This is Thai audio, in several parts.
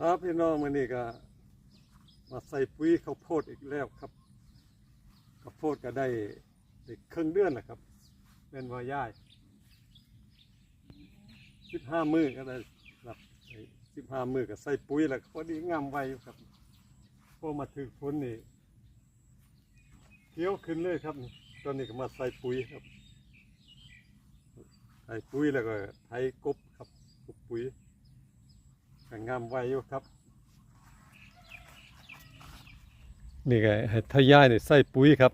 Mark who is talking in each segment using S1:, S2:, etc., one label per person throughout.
S1: ครับพี่น้องมื้อนี้ก็มาใส่ปุ๋ยข้าวโพดอีกแล้วครับข้าวโพดก็ได้ได้ครึ่งเดือนแล้วครับเป็นว่ายายสิบห้ามื้อก็ได้รับสิบห้ามื้อก็ใส่ปุ๋ยแล้วพอดีงามไวครับพอมาถึงฝนนี่เขียวขึ้นเลยครับตอนนี้ก็มาใส่ปุ๋ยครับใส่ปุ๋ยแล้วก็ไถกบครับกบปุ๋ย ก็งามไวอยู่ครับ นี่ก็ให้ทายายนี่ใส่ปุ๋ยครับ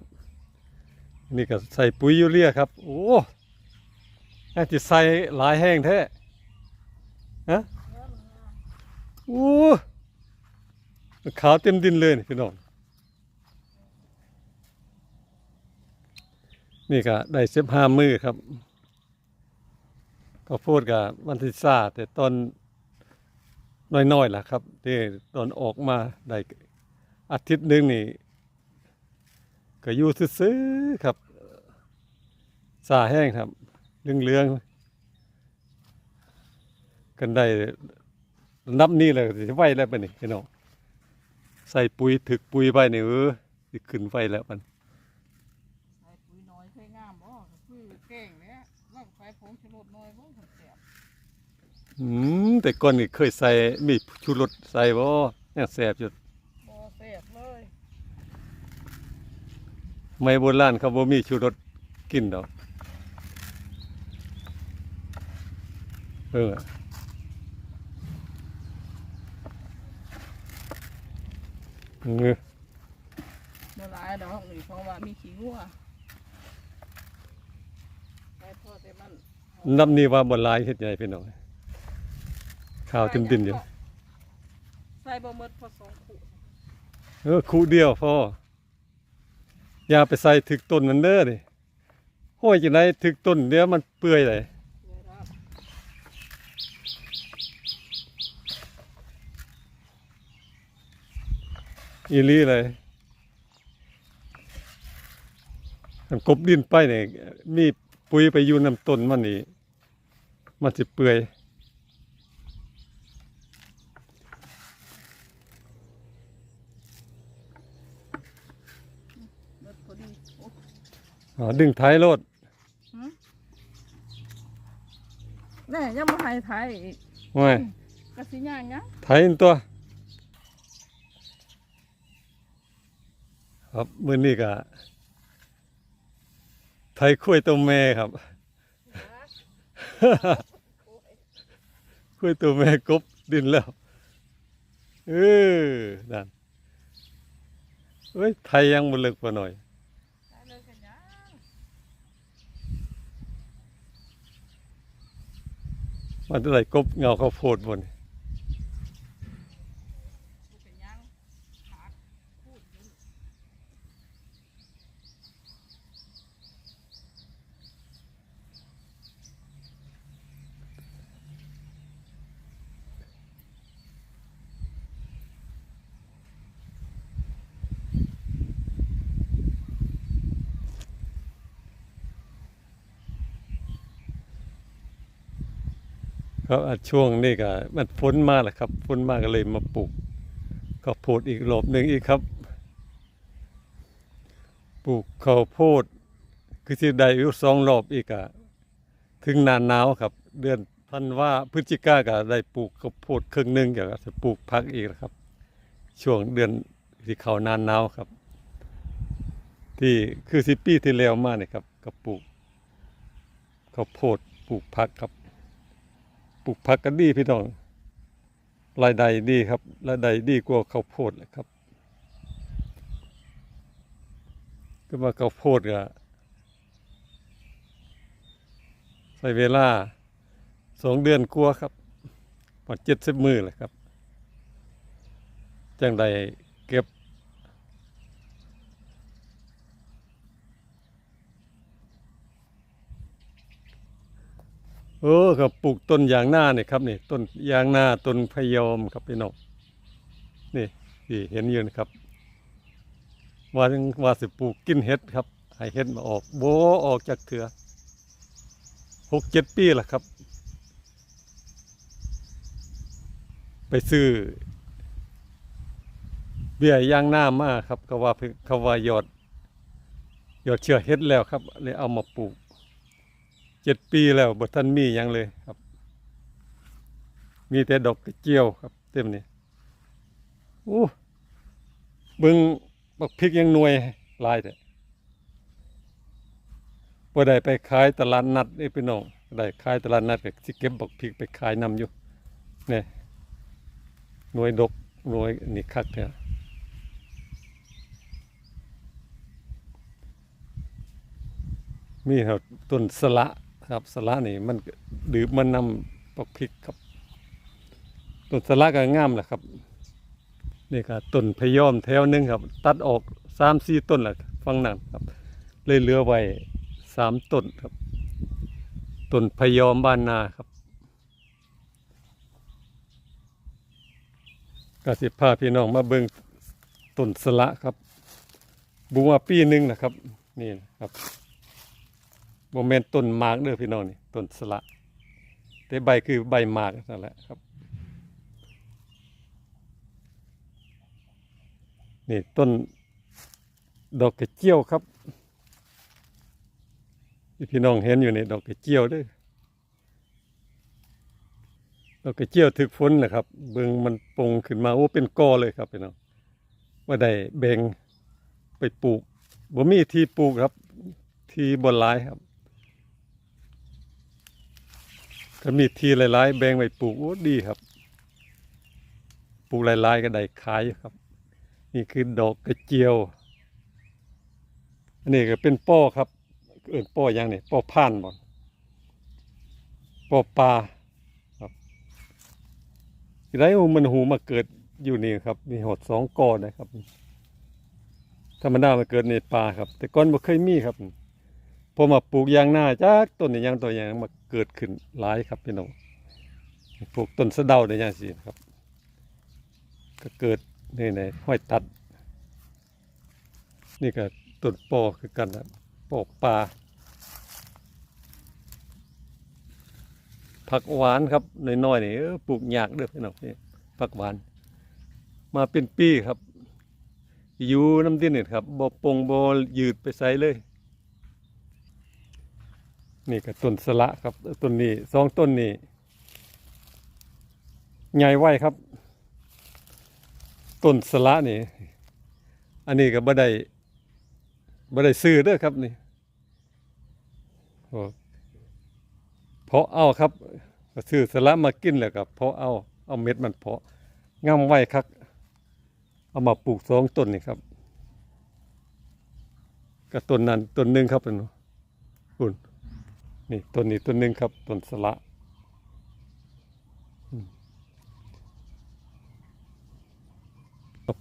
S1: นี่ก็ใส่ปุ๋ยยูเรียครับ โอ้น่าจะใส่หลายแห้งแท้ฮะโอ้ขาวเต็มดินเลยนี่พี่น้องนี่ก็ได้สิบห้ามือครับ ก็พูดกับวันที่ซาแต่ตอน น้อยๆล่ะครับที่ตอนออกมาได้อาทิตย์หนึ่งนี่ก็อยู่ซื้อๆครับสาแห้งครับเรื่องๆกันได้นับนี่เลยสิไว้แล้วปะนี่พี่น้องใส่ปุ๋ยถึกปุ๋ยไปนี่เออสิขึ้นไฟแล้วมัน
S2: ใส่ปุ๋ยน้อยใช้งามบ่คือเก่งเนี่ยลองใส่ผงชูรสน้อยบ่ถึงแซ่บ
S1: อืมแต่ก่อนนี่เคยใส่มีชูรสใส่บ่ยังแสบอยู่
S2: บ่แซ่บเลย
S1: ไม่โบราณเขาบ่มีชูรสกินดอกเออเออ
S2: บ่หลายดอกนี่เพราะว่ามีขี้งัวใส่พอแต่มัน
S1: น้ำนี่ว่าบ่หลายเฮ็ดใหญ่พี่น้อง ข้าวเต็มดินอยู่
S2: ใส่บ่หมดพอสองขู่
S1: เออคู่เดียวพออย่าไปใส่ถึกต้นมันเด้อดิห้อยจังไดถึกต้นเดี๋ยวมันเปื่อยเลย
S2: เลยครับ
S1: อีหลีเลยคันกบดินไปเนี่ยมีปุ๋ยไปอยู่น้ำต้นมันนี่มันสิเปื่อย
S2: หมดพอดีโอ้
S1: อ๋อดึงท้ายรถ
S2: แน่ยังบ่ให้ไทยอีก
S1: โอ้ย
S2: ก็สิย่างหยัง
S1: ไทยอันตัวครับมื้อนี้ก็ไทยคุ้ยตัวแม่ครับคุ้ยตัวแม่กบดินแล้วเออนั่นเอ้ยไทยยังบ่เลิกกว่าหน่อย
S2: ใส่เลยกันหยัง
S1: มันอะไรกบเงาข้าวโพดบน
S2: หยังผักพูดอยู่
S1: ครับอะช่วงนี้ก็มันฝนมากแหละครับฝนมากก็เลยมาปลูกข้าวโพดอีกรอบหนึ่งอีกครับ ปลูกข้าวโพดคือที่ได้อยู่สองรอบอีกอะถึงนานหนาวครับ เดือนธันว่าพฤศจิกาก็ได้ปลูกข้าวโพดครึ่งหนึ่งเดี๋ยวก็จะปลูกพักอีกนะครับ ช่วงเดือนที่เขานานหนาวครับ ที่คือสิปีที่แล้วมาเนี่ยครับก็ปลูกข้าวโพดปลูกพักครับ ปลูกผักกันดีพี่น้องรายได้ดีครับรายได้ดีกว่าข้าวโพดเลยครับก็มาข้าวโพดก็ใช้เวลาสองเดือนกลัวครับพอเจ็ดสิบมือเลยครับ จังใดเก็บ เออครับปลูกต้นยางหน้าเนี่ยครับนี่ต้นยางหน้าต้นพยอมครับพี่น้องนี่ที่เห็นอยู่นะครับ ว่าว่าสิปลูกกินเห็ดครับให้เห็ดมาออกโบออกจากเถือหกเจ็ดปีละครับ ไปซื้อเบี้ยยางหน้ามาครับก็ว่าเขาว่ายอดยอดเชื่อเฮ็ดแล้วครับเลยเอามาปลูก เจ็ดปีแล้วบ่ทันมีหยังเลยครับ มีแต่ดอกกระเจียวครับ เต็มนี่โอ้เบิ่งบักพริกยังหน่วยลายแต่บ่ได้ไปขายตลาดนัดนี่พี่น้องได้ขายตลาดนัดก็สิเก็บบักพริกไปขายนำอยู่เนี่หน่วยดกหน่วยนี่คักแท้มีครับต้นสละ ครับสละนี่มันก็ดื่มมันนำปักพริกครับต้นสละก็งามแหละครับนี่ก็ต้นพยอมแถวหนึงครับ ตัดออกสามสี่ต้นแหละฟังนั่นครับ เลยเหลือไว้สามต้นครับต้นพยอมบ้านนาครับก็สิพาพี่น้องมาเบิ่งต้นสละครับบุงว่าปีหนึ่งนะครับ นี่นะครับ โมเมนต้นหมากเด้อพี่น้องนี่ต้นสละ แต่ใบคือใบหมากนั่นแหละครับ นี่ต้นดอกกระเจียวครับที่พี่น้องเห็นอยู่นี่ดอกกระเจียวด้อดอกกระเจียวถึกฝนนะครับ เบิ่งมันปงขึ้นมาโอ้เป็นกอเลยครับพี่น้องว่าได้แบ่งไปปลูกบ่มีที่ปลูกครับ ที่บนหลายครับ ถ้ามีทีหลายๆ แบ่งไปปลูกโอ้ดีครับ ปลูกหลายๆก็ได้ขายครับ นี่คือดอกกระเจียวอันนี้ก็เป็นป้อครับ เอื่นป้ออย่างนี้ป้อผ่านบ่ป้อปลาครับไรมันหูมาเกิดอยู่นี่ครับ มีหดสองกอนะครับธรรมดามาเกิดในป่าครับ แต่ก่อนบ่เคยมีครับ พอมาปลูกยางหน้าจากต้นนี่ยางตัวยางมาเกิดขึ้นหลายครับพี่น้องปลูกต้นสะเดาในยางสิครับ ก็เกิดนี่ในห้อยตัด นี่ก็ต้นปอคือกันนะปอกปลาผักหวานครับน้อยๆนี่ปลูกยากเด้อพี่น้องนี่ผักหวาน มาเป็นปีครับ อยู่น้ำดินนี่ครับบ่ปงบ่ยืดไปใส่เลย นี่ก็ต้นสละครับต้นนี้สองต้นนี้ใหญ่ไว้ครับ ต้นสละนี่ อันนี้ก็บ่ได้บ่ได้ซื้อเด้อครับนี่โอ้เพาะเอาครับซื้อสละมากินแล้วก็เพาะเอาเอาเม็ดมันเพาะงามไว้ครับเอามาปลูกสองต้นนี่ครับก็ต้นนั้นต้นหนึ่งครับเป็นคุณ นี่ต้นนี้ต้นหนึ่งครับต้นสละ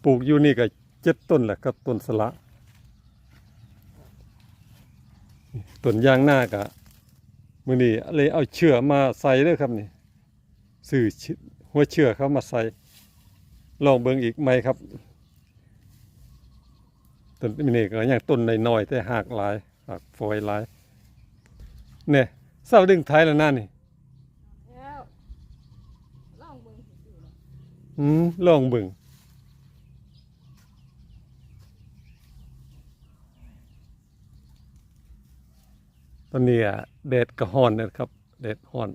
S1: ปลูกอยู่นี่ก็เจ็ดต้นแหละครับต้นสละต้นยางหน้ากะมือนี้เลยเอาเชือกมาใส่เลยครับนี่สื่อหัวเชือกเขามาใส่ลองเบิ่งอีกไหมครับต้นนี้ก็ยังต้นน้อยๆแต่หากหลายหากฝอยหลาย เนี่ยเศร้าดึงท้ายแล้วนั่นนี่
S2: แล้วลองเบิ่งสิดูนะ
S1: อืมลองเบิ่งตอนนี้อะแดดกระหอนนะครับแดดหอน